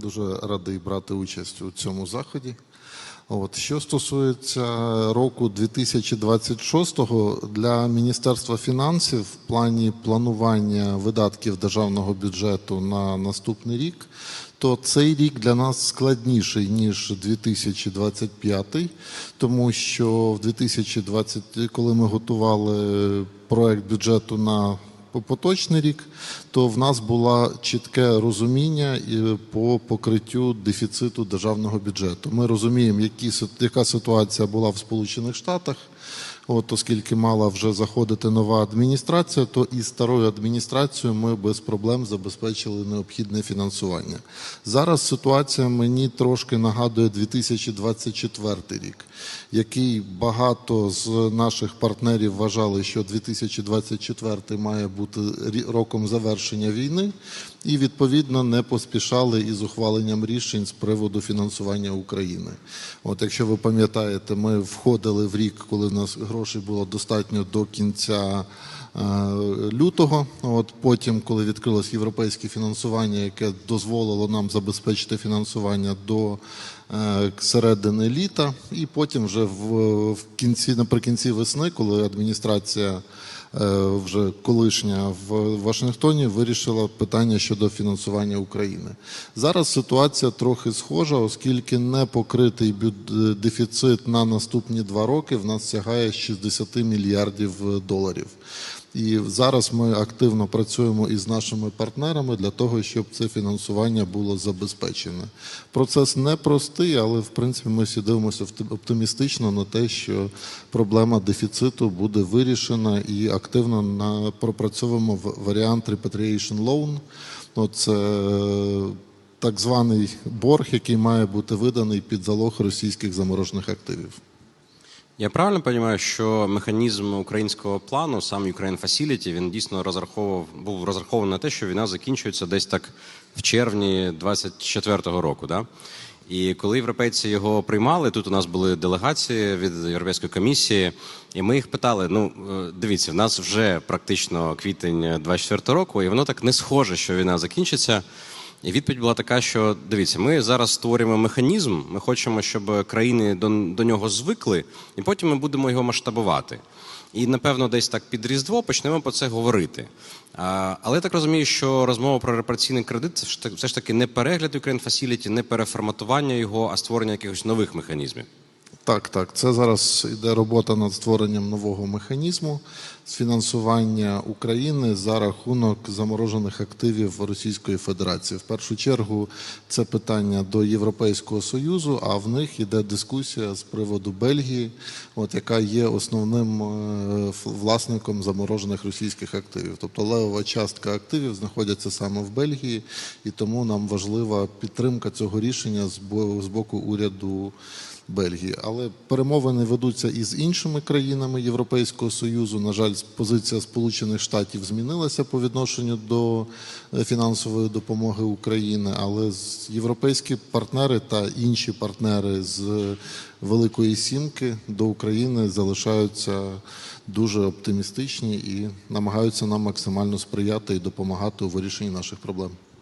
Дуже радий брати участь у цьому заході. От що стосується року 2026 для Міністерства фінансів в плані планування видатків державного бюджету на наступний рік, то цей рік для нас складніший ніж 2025, тому що в 2020, коли ми готували проект бютету на поточний рік, то в нас було чітке розуміння по покриттю дефіциту державного бюджету. Ми розуміємо, які, яка ситуація була в Сполучених Штатах. От, оскільки мала вже заходити нова адміністрація, то і старою адміністрацією ми без проблем забезпечили необхідне фінансування. Зараз ситуація мені трошки нагадує 2024 рік, який багато з наших партнерів вважали, що 2024 має бути роком завершення війни, і відповідно не поспішали із ухваленням рішень з приводу фінансування України. От якщо ви пам'ятаєте, ми входили в рік, коли в нас грошей було достатньо до кінця. е, Лютого, от потім, коли відкрилось європейське фінансування, яке дозволило нам забезпечити фінансування до е, середини літа, і потім вже в, в кінці, наприкінці весни, коли адміністрація вже колишня в Вашингтоні вирішила питання щодо фінансування України. Зараз ситуація трохи схожа, оскільки не покритий бюд- дефіцит на наступні два роки в нас сягає 60 мільярдів доларів. І зараз ми активно працюємо із нашими партнерами для того, щоб це фінансування було забезпечене. Процес непростий, але в принципі ми всі дивимося оптимістично на те, що проблема дефіциту буде вирішена і активно на, пропрацьовуємо варіант repatriation loan. Ну, це так званий борг, який має бути виданий під залог російських заморожених активів. Я правильно розумію, що механізм українського плану, сам Ukraine Facility, він дійсно розраховував, був розрахований на те, що війна закінчується десь так в червні 24-го року. Да? І коли європейці його приймали, тут у нас були делегації від Європейської комісії, і ми їх питали: ну е, дивіться, в нас вже практично квітень 24-го року, і воно так не схоже, що війна закінчиться. І відповідь була така, що дивіться, ми зараз створюємо механізм. Ми хочемо, щоб країни до, до нього звикли, і потім ми будемо його масштабувати. І напевно, десь так під різдво почнемо про це говорити. А, але я так розумію, що розмова про репараційний кредит це все ж таки не перегляд Ukraine Facility, не переформатування його, а створення якихось нових механізмів. Так, так. Це зараз йде робота над створенням нового механізму з фінансування України за рахунок заморожених активів Російської Федерації. В першу чергу це питання до Європейського Союзу, а в них йде дискусія з приводу Бельгії, от яка є основним е, власником заморожених російських активів. Тобто левова частка активів знаходяться саме в Бельгії, і тому нам важлива підтримка цього рішення з боку уряду. Бельгії, але перемовини ведуться і з іншими країнами Європейського союзу. На жаль, позиція Сполучених Штатів змінилася по відношенню до е, фінансової допомоги України. Але європейські партнери та інші партнери з Великої Сімки до України залишаються дуже оптимістичні і намагаються нам максимально сприяти і допомагати у вирішенні наших проблем.